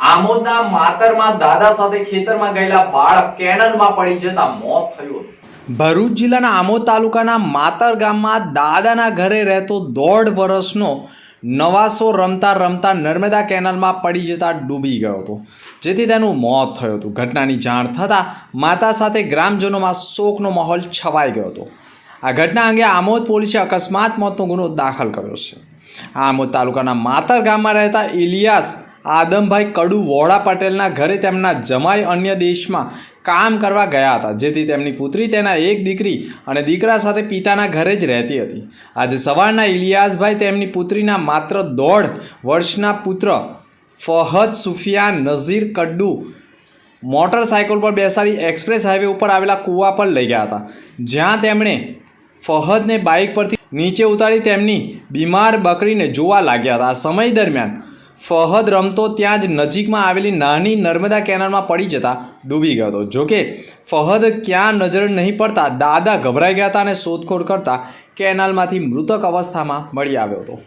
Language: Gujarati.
આમોદના માતરમાં દાદા સાથે ખેતરમાં ગયેલા બાળક કેનલમાં પડી જતા મોત થયું ભરૂચ જિલ્લાના આમોદ તાલુકાના માતર ગામમાં દાદાના ઘરે રહેતો દોઢ વર્ષનો નવાસો રમતા રમતા નર્મદા કેનાલમાં પડી જતા ડૂબી ગયો હતો. જેથી તેનું મોત થયું હતું. ઘટનાની જાણ થતાં માતા સાથે ગ્રામજનોમાં શોકનો માહોલ છવાઈ ગયો હતો. આ ઘટના અંગે આમોદ પોલીસે અકસ્માત મોતનો ગુનો દાખલ કર્યો છે. આમોદ તાલુકાના માતર ગામમાં રહેતા ઇલિયાસ આદમભાઈ કડુ વોડા પટેલના ઘરે તેમના જમાઈ અન્ય દેશમાં કામ કરવા ગયા હતા, જેથી તેમની પુત્રી તેના એક દીકરી અને દીકરા સાથે પિતાના ઘરે જ રહેતી હતી. આજે સવારના ઇલિયાસભાઈ તેમની પુત્રીના માત્ર દોઢ વર્ષના પુત્ર ફહદ સુફિયાન નઝીર કડ્ડુ મોટરસાયકલ પર બેસાડી એક્સપ્રેસ હાઈવે ઉપર આવેલા કૂવા પર લઈ ગયા હતા. જ્યાં તેમણે ફહદને બાઇક પરથી નીચે ઉતારી તેમની બીમાર બકરીને જોવા લાગ્યા હતા. આ સમય દરમિયાન ફહદ રમતો ત્યાં જ નજીકમાં આવેલી નાની નર્મદા કેનાલમાં પડી જતા ડૂબી ગયો હતો. જોકે ફહદ ક્યાં નજર નહીં પડતા દાદા ગભરાઈ ગયા હતા અને શોધખોળ કરતા કેનાલમાંથી મૃતક અવસ્થામાં મળી આવ્યો હતો.